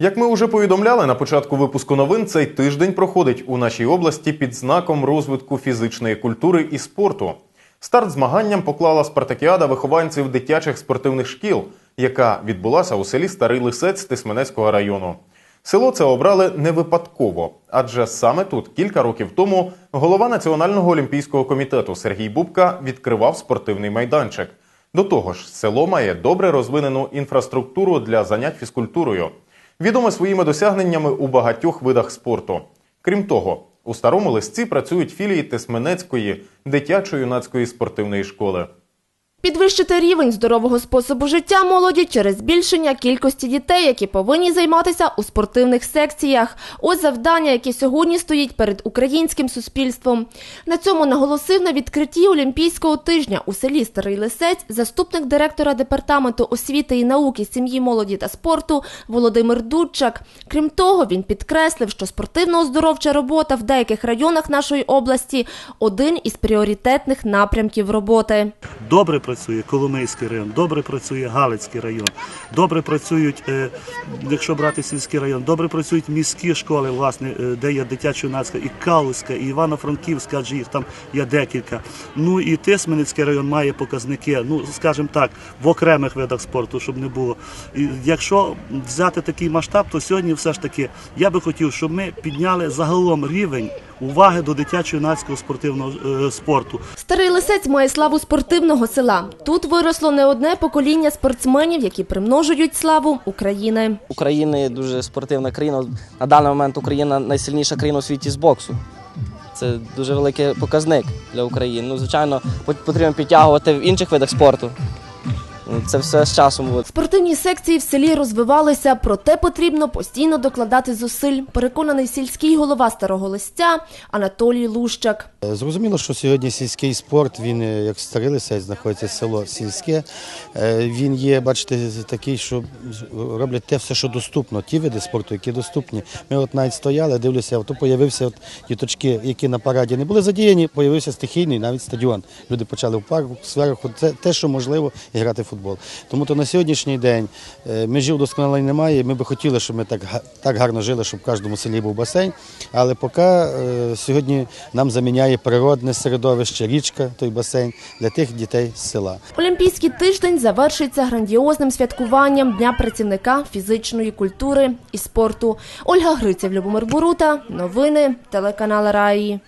Як ми вже повідомляли на початку випуску новин, цей тиждень проходить у нашій області під знаком розвитку фізичної культури і спорту. Старт змаганням поклала спартакіада вихованців дитячих спортивних шкіл, яка відбулася у селі Старий Лисець Тисменецького району. Село це обрали не випадково, адже саме тут кілька років тому голова Національного олімпійського комітету Сергій Бубка відкривав спортивний майданчик. До того ж, село має добре розвинену інфраструктуру для занять фізкультурою, відоме своїми досягненнями у багатьох видах спорту. Крім того, у старому лисці працюють філії Тисменецької дитячо-юнацької спортивної школи. Підвищити рівень здорового способу життя молоді через збільшення кількості дітей, які повинні займатися у спортивних секціях. Ось завдання, яке сьогодні стоїть перед українським суспільством. На цьому наголосив на відкритті Олімпійського тижня у селі Старий Лисець заступник директора департаменту освіти і науки, сім'ї, молоді та спорту Володимир Дудчак. Крім того, він підкреслив, що спортивно-оздоровча робота в деяких районах нашої області один із пріоритетних напрямків роботи. Добре працює Коломийський район, добре працює Галицький район, добре працюють, е, якщо брати сільський район, добре працюють міські школи, власне, е, де є дитячо-юнацька, і Калузька, і Івано-Франківська, адже їх там є декілька. Ну і Тисменецький район має показники, ну скажімо так, в окремих видах спорту, щоб не було. І якщо взяти такий масштаб, то сьогодні все ж таки я би хотів, щоб ми підняли загалом рівень уваги до дитячо-юнацького спортивного е, спорту. Старий Лисець має славу спортивного села. Тут виросло не одне покоління спортсменів, які примножують славу України. України дуже спортивна країна. На даний момент Україна найсильніша країна у світі з боксу. Це дуже великий показник для України. Ну, звичайно, пот- потрібно підтягувати в інших видах спорту. Це все з часом буде. Спортивні секції в селі розвивалися, проте потрібно постійно докладати зусиль. Переконаний сільський голова старого листя Анатолій Лущак. Зрозуміло, що сьогодні сільський спорт, він е, як старий лисець, знаходиться село сільське. Е, Він є, бачите, такий, що роблять те все, що доступно, ті види спорту, які доступні. Ми от навіть стояли, дивлюся, то появився от діточки, які на параді не були задіяні, появився стихійний навіть стадіон. Люди почали в парку, в сферах, це те, що можливо, і грати в футбол. Тому то на сьогоднішній день е, межів вдосконалень немає. Ми би хотіли, щоб ми так, так гарно жили, щоб в кожному селі був басейн. Але поки е, сьогодні нам заміняє природне середовище, річка, той басейн для тих дітей з села. Олімпійський тиждень завершиться грандіозним святкуванням Дня працівника фізичної культури і спорту. Ольга Гриців, Любомир Бурута. Новини телеканал Раї.